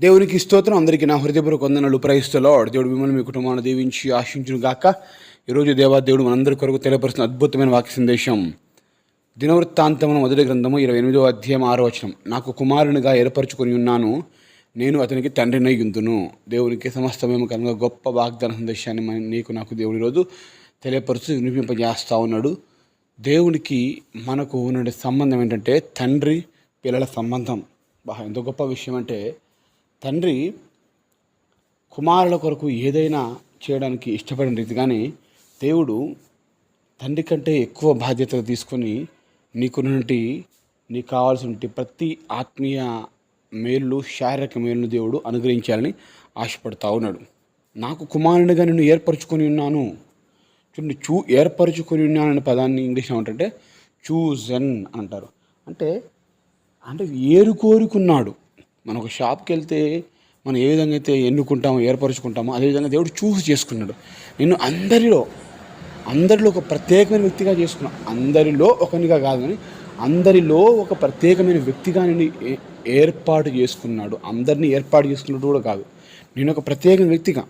దేవునికి స్తోత్రం. అందరికీ నా హృదయపూర్వక వందనలు. ప్రయిస్తలో దేవుడు మిమ్మల్ని మీ కుటుంబాన్ని దీవించి ఆశించును గాక. ఈరోజు దేవా దేవుడు మనందరి కొరకు తెలియపరుస్తున్న అద్భుతమైన వాక్య సందేశం. దినవృత్తాంతమున మొదటి గ్రంథము ఇరవై ఎనిమిదో అధ్యాయం ఆరో వచనం. నాకు కుమారునిగా ఏర్పరచుకొని ఉన్నాను. నేను అతనికి తండ్రినై ఉందును. దేవునికి సమస్తమేమో కనుక గొప్ప వాగ్దాన సందేశాన్ని నీకు నాకు దేవుడు ఈరోజు తెలియపరుస్తూ వినిపింపజేస్తూ ఉన్నాడు. దేవునికి మనకు ఉన్న సంబంధం ఏంటంటే తండ్రి పిల్లల సంబంధం. బాగా ఎంత గొప్ప విషయం అంటే తండ్రి కుమారుల కొరకు ఏదైనా చేయడానికి ఇష్టపడిన రీతిగానే దేవుడు తండ్రి కంటే ఎక్కువ బాధ్యతలు తీసుకొని నీకున్నటి నీకు కావాల్సిన ప్రతి ఆత్మీయ మేలు శారీరక మేలును దేవుడు అనుగ్రహించాలని ఆశపడతా ఉన్నాడు. నాకు కుమారునిగా నిన్ను ఏర్పరచుకొని ఉన్నాను. చూడండి చూ ఏర్పరచుకొని ఉన్నాననే పదాన్ని ఇంగ్లీష్ ఏమంటే చూజన్ అంటారు. అంటే అంటే ఏరు కోరుకున్నాడు. మనం ఒక షాప్కి వెళ్తే మనం ఏ విధంగా అయితే ఎన్నుకుంటామో ఏర్పరచుకుంటామో అదేవిధంగా దేవుడు చూస్ చేసుకున్నాడు. నిన్ను అందరిలో అందరిలో ఒక ప్రత్యేకమైన వ్యక్తిగా చేసుకున్నాను అందరిలో ఒకనిగా కాదు కానీ అందరిలో ఒక ప్రత్యేకమైన వ్యక్తిగా నేను ఏ- ఏర్పాటు చేసుకున్నాడు. అందరినీ ఏర్పాటు చేసుకున్నట్టు కూడా కాదు. నేను ఒక ప్రత్యేకమైన వ్యక్తిగా.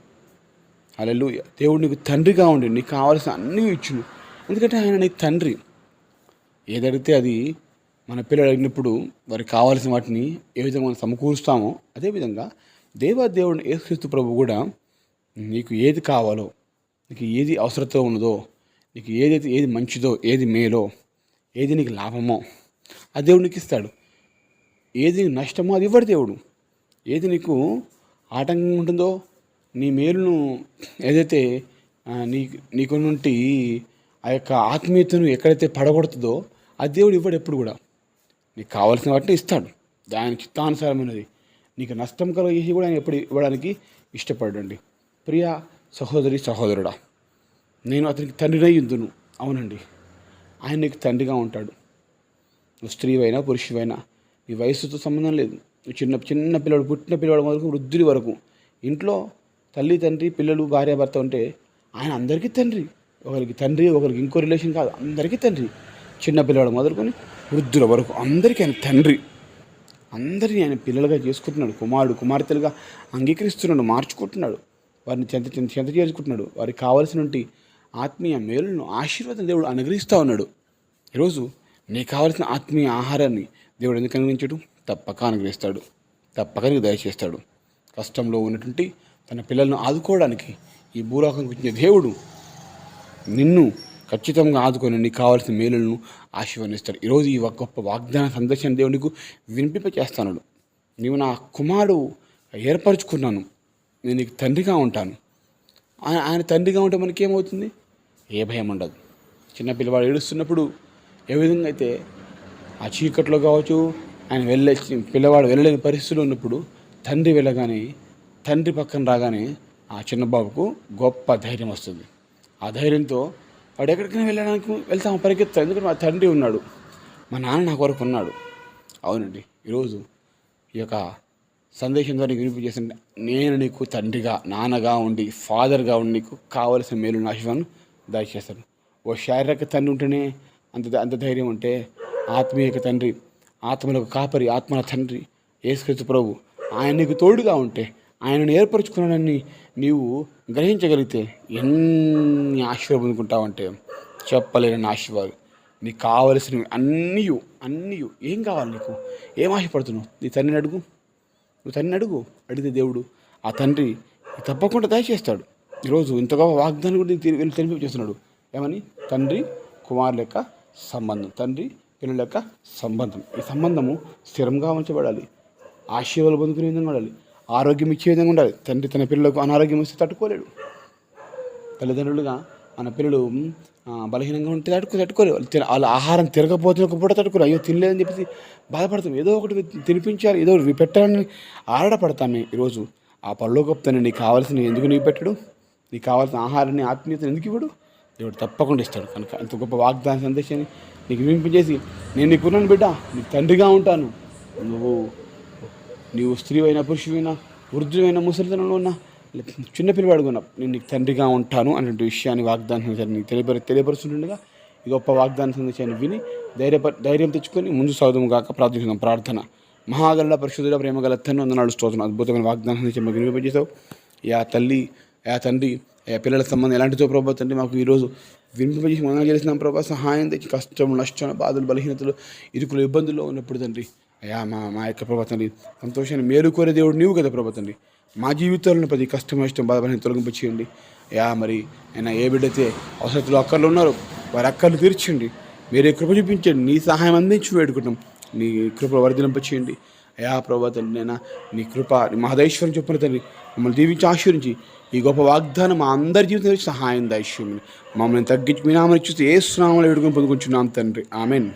అలలు దేవుడు నీకు తండ్రిగా ఉండి నీకు కావాల్సిన అన్నీ ఇచ్చును. ఎందుకంటే ఆయన నీ తండ్రి. ఏదడితే అది మన పిల్లలు అడిగినప్పుడు వారికి కావాల్సిన వాటిని ఏ విధంగా మనం సమకూరుస్తామో అదేవిధంగా దేవాదేవుడు యేసుక్రీస్తు ప్రభు కూడా నీకు ఏది కావాలో నీకు ఏది అవసరత ఉన్నదో నీకు ఏదైతే ఏది మంచిదో ఏది మేలో ఏది నీకు లాభమో ఆ దేవుడు నీకు ఇస్తాడు. ఏది నీకు నష్టమో అది ఇవ్వడు దేవుడు. ఏది నీకు ఆటంకంగా ఉంటుందో నీ మేలును ఏదైతే నీ నీకు నుండి ఆ యొక్క ఆత్మీయతను ఎక్కడైతే పడగొడుతుందో ఆ దేవుడు ఇవ్వడు ఎప్పుడు కూడా. నీకు కావాల్సిన వాటిని ఇస్తాడు. దాని చిత్తానుసారమైనది. నీకు నష్టం కలిగేసి కూడా ఆయన ఎప్పుడు ఇవ్వడానికి ఇష్టపడండి ప్రియ సహోదరి సహోదరుడా నేను అతనికి తండ్రినై ఇందును అవునండి. ఆయన నీకు తండ్రిగా ఉంటాడు. నువ్వు స్త్రీవైనా పురుషువైనా నీ వయసుతో సంబంధం లేదు. నువ్వు చిన్న చిన్న పిల్లడు పుట్టిన పిల్లవాడు వరకు వృద్ధుడి వరకు. ఇంట్లో తల్లి తండ్రి పిల్లలు భార్య భర్త ఉంటే ఆయన అందరికీ తండ్రి. ఒకరికి తండ్రి ఒకరికి ఇంకో రిలేషన్ కాదు అందరికీ తండ్రి. చిన్న పిల్లవాడు మొదలుకొని వృద్ధుల వరకు అందరికీ ఆయన తండ్రి. అందరినీ ఆయన పిల్లలుగా చేసుకుంటున్నాడు. కుమారుడు కుమార్తెలుగా అంగీకరిస్తున్నాడు మార్చుకుంటున్నాడు. వారిని చెంత చెంత చెంత చేసుకుంటున్నాడు. వారికి కావలసినటువంటి ఆత్మీయ మేలును ఆశీర్వాదం దేవుడు అనుగ్రహిస్తూ ఉన్నాడు. ఈరోజు నీకు కావలసిన ఆత్మీయ ఆహారాన్ని దేవుడు ఎందుకు అనుగ్రహించాడు? తప్పక అనుగ్రహిస్తాడు. తప్పక నీకు దయచేస్తాడు. కష్టంలో ఉన్నటువంటి తన పిల్లలను ఆదుకోవడానికి ఈ భూలోకం గురించిన దేవుడు నిన్ను ఖచ్చితంగా ఆదుకొని నీకు కావాల్సిన మేలులను ఆశీర్వదిస్తాడు. ఈరోజు ఈ గొప్ప వాగ్దాన సందర్శన దేవునికి నీకు వినిపింప చేస్తాడు నీవు నా కుమారుడు ఏర్పరచుకున్నాను. నేను నీకు తండ్రిగా ఉంటాను. ఆయన ఆయన తండ్రిగా ఉంటే మనకి ఏమవుతుంది ఏ భయం ఉండదు. చిన్న పిల్లవాడు ఏడుస్తున్నప్పుడు ఏ విధంగా అయితే ఆ చీకట్లో కావచ్చు ఆయన వెళ్ళే పిల్లవాడు వెళ్ళలేని పరిస్థితులు ఉన్నప్పుడు తండ్రి వెళ్ళగానే తండ్రి పక్కన రాగానే ఆ చిన్న బాబుకు గొప్ప ధైర్యం వస్తుంది. ఆ ధైర్యంతో వాడు ఎక్కడికైనా వెళ్ళడానికి వెళ్తాము పరిగెత్తాం. ఎందుకంటే మా తండ్రి ఉన్నాడు. మా నాన్న నా కొరకు ఉన్నాడు. అవునండి. ఈరోజు ఈ యొక్క సందేశం ద్వారా నీకు వినిపించేసింది నేను నీకు తండ్రిగా నాన్నగా ఉండి ఫాదర్గా ఉండి నీకు కావలసిన మేలు ఆశీర్వాదం దయచేస్తాను. ఓ శారీరక తండ్రి ఉంటేనే అంత అంత ధైర్యం ఉంటే ఆత్మీయక తండ్రి ఆత్మలకు కాపరి ఆత్మల తండ్రి యేసుక్రీస్తు ప్రభు ఆయన నీకు తోడుగా ఉంటే ఆయనను ఏర్పరచుకున్నాడని నీవు గ్రహించగలిగితే ఎన్ని ఆశీర్వాదం పొందుకుంటావంటే చెప్పలేని ఆశీర్వాదం నీకు కావలసినవి అన్నీ అన్నీ ఏం కావాలి నీకు? ఏం ఆశపడుతున్నావు? నీ తండ్రిని అడుగు. నువ్వు తండ్రిని అడుగు. అడిగితే దేవుడు ఆ తండ్రి తప్పకుండా దయచేస్తాడు. ఈరోజు ఇంతగా వాగ్దానం కూడా నీకు తెలిపి చేస్తున్నాడు ఏమని? తండ్రి కుమారుల యొక్క సంబంధం. తండ్రి పిల్లల యొక్క సంబంధం. ఈ సంబంధము స్థిరంగా ఉంచబడాలి. ఆశీర్వాదాలు పొందుకునే విధంగా ఉండాలి. ఆరోగ్యం ఇచ్చే విధంగా ఉండాలి. తండ్రి తన పిల్లలకు అనారోగ్యం వస్తే తట్టుకోలేడు. తల్లిదండ్రులుగా మన పిల్లలు బలహీనంగా ఉంటే తట్టుకో తట్టుకోలేరు వాళ్ళు వాళ్ళ ఆహారం తిరగపోతే ఒక పూట తట్టుకోరు అయ్యో తినలేదని చెప్పేసి బాధపడతాం. ఏదో ఒకటి తినిపించాలి ఏదో ఒకటి పెట్టాలని ఆరాటపడతామే ఈరోజు ఆ పళ్ళు గొప్పతని నీకు కావాల్సిన ఎందుకు నీకు పెట్టడు? నీకు కావాల్సిన ఆహారాన్ని ఆత్మీయతను ఎందుకు ఇవ్వడు? దేవుడు తప్పకుండా ఇస్తాడు. కనుక అంత గొప్ప వాగ్దాన సందేశాన్ని నీకు వినిపించేసి నేను నీకున్నాను బిడ్డ నీకు తండ్రిగా ఉంటాను. నువ్వు నీవు స్త్రీ పురుషువైనా వృద్ధుడైనా ముసలితనంలో ఉన్నా చిన్న పిల్లవాడుగా ఉన్నా నేను నీకు తండ్రిగా ఉంటాను అనేటువంటి విషయాన్ని వాగ్దానం నీకు తెలియపరి తెలియపరుస్తుండగా ఈ గొప్ప వాగ్దాన సందేశాన్ని విని ధైర్య ధైర్యం తెచ్చుకొని ముందు సాగుదాము కాక ప్రార్థిస్తున్నాం. ప్రార్థన. మహాగల్ల పరిశుద్ధుల ప్రేమగల తను వందనాలు స్తోత్రం అద్భుతమైన వాగ్దానం నుంచి మాకు యా తల్లి యా తండ్రి యా పిల్లల సంబంధం ఎలాంటితో ప్రభావ తండ్రి మాకు ఈరోజు వినిపించేసి మనం చేసిన ప్రభావ సహాయం తెచ్చి కష్టం నష్టం బాధలు బలహీనతలు ఇరుకులు ఇబ్బందుల్లో ఉన్నప్పుడు తండ్రి అయా మా మా యొక్క ప్రభావ సంతోషాన్ని మేలు కోరే దేవుడు నీవు కదా ప్రభావ మా జీవితాలను ప్రతి కష్టం ఇష్టం బాధపడిన తొలగింపచేయండి యా మరి ఆయన ఏ బిడ్డైతే అవసరతులు అక్కర్లు ఉన్నారో వారి అక్కర్లు తీర్చండి. మీరే కృప చూపించండి. నీ సహాయం అందించి వేడుకుంటాం నీ కృప వర్ధలింపచేయండి అయా ప్రభా తండ్రి నేను నీ కృప నీ మహదైశ్వరం చెప్పిన తండ్రి మమ్మల్ని దీవించి ఆశీర్వించి ఈ గొప్ప వాగ్దానం మా అందరి జీవితంలో సహాయం దైశ్యం మమ్మల్ని తగ్గించి మీ నామని చూస్తే ఏ స్నామంలో వేడుకొని పొందుకుంటున్నాం తండ్రి. ఆమెన్.